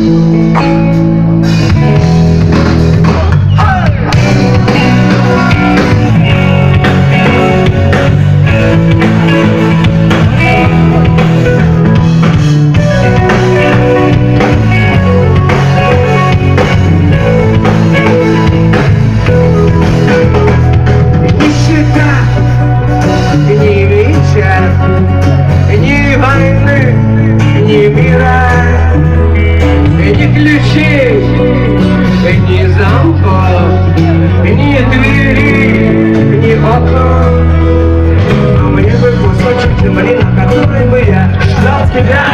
嗯 ни ключей, ни замков, ни двери, ни окон. Но мне бы кусочек земли, на которой бы я ждал тебя.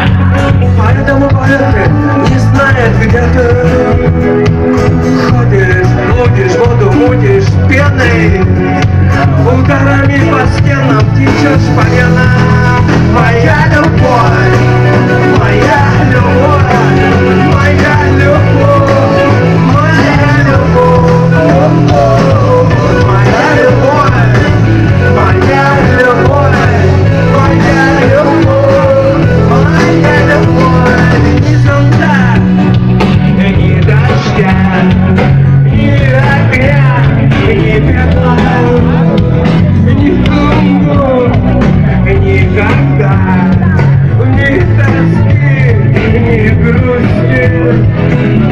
Поэтому полеты не знает, где ты. Ходишь, блудишь, воду мутишь пеной, Ударами по стенам течешь по венам. good.